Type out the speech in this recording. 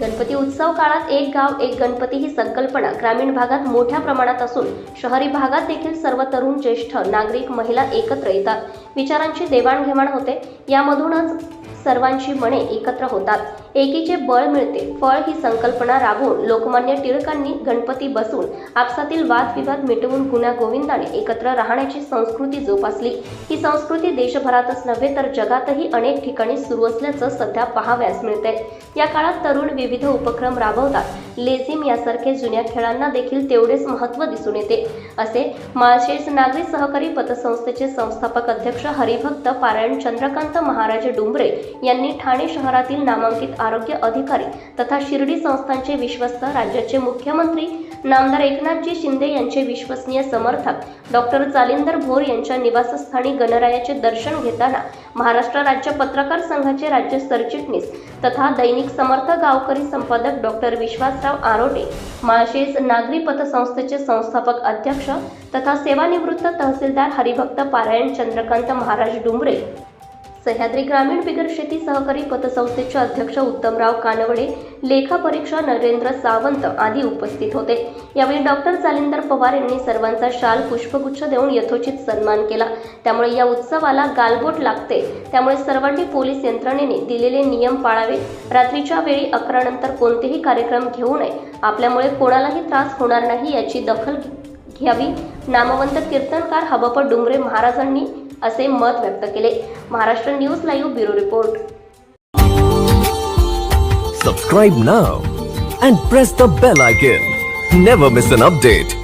गणपती उत्सव काळात एक गाव एक गणपती ही संकल्पना ग्रामीण भागात मोठ्या प्रमाणात असून शहरी भागात देखील सर्व तरुण ज्येष्ठ नागरिक महिला एकत्र येतात. विचारांची देवाणघेवाण होते. यामधूनच सर्वांची मने एकत्र होतात. एकीचे बळ मिळते. फळ ही संकल्पना राबवून लोकमान्य टिळकांनी गणपती बसून आपसातील वादविवाद मिटवून गुन्हा गोविंदाने एकत्र राहण्याची संस्कृती जोपासली. ही संस्कृती देशभरातच नव्हे तर जगातही अनेक ठिकाणी सुरू असल्याचं सध्या पाहाव्यास मिळते या काळात तरुण विविध उपक्रम राबवतात. लेझिम यासारखे जुन्या खेळांना देखील तेवढेच महत्त्व दिसून येते. असे माळशेज नागरी सहकारी पतसंस्थेचे संस्थापक अध्यक्ष हरिभक्त पारायण चंद्रकांत महाराज डुंबरे यांनी ठाणे शहरातील नामांकित आरोग्य अधिकारी तथा शिर्डी संस्थांचे विश्वस्त राज्याचे मुख्यमंत्री नामदार एकनाथजी शिंदे यांचे विश्वसनीय समर्थक डॉक्टर जालिंदर भोर यांच्या निवासस्थानी गणरायाचे दर्शन घेताना महाराष्ट्र राज्य पत्रकार संघाचे राज्य सरचिटणीस तथा दैनिक समर्थ गावकरी संपादक डॉक्टर विश्वासराव आरोटे माळशेज नागरी पतसंस्थेचे संस्थापक अध्यक्ष तथा सेवानिवृत्त तहसीलदार हरिभक्त पारायण चंद्रकांत महाराज डुंबरे सह्याद्री ग्रामीण बिगर शेती सहकारी पतसंस्थेचे अध्यक्ष उत्तमराव कानवडे लेखापरीक्षा नरेंद्र सावंत आदी उपस्थित होते. यावेळी डॉक्टर जालिंदर पवार यांनी सर्वांचा शाल पुष्पगुच्छ देऊन यथोचित सन्मान केला. त्यामुळे या उत्सवाला गालबोट लागते. त्यामुळे सर्वांनी पोलीस यंत्रणेने दिलेले नियम पाळावे. रात्रीच्या वेळी अकरा नंतर कोणतेही कार्यक्रम घेऊ नये. आपल्यामुळे कोणालाही त्रास होणार नाही याची दखल घ्यावी. नामवंत कीर्तनकार हबप डुंगरे महाराजांनी असे मत व्यक्त केले. Maharashtra news live bureau report. Subscribe ना and press the bell icon never miss an update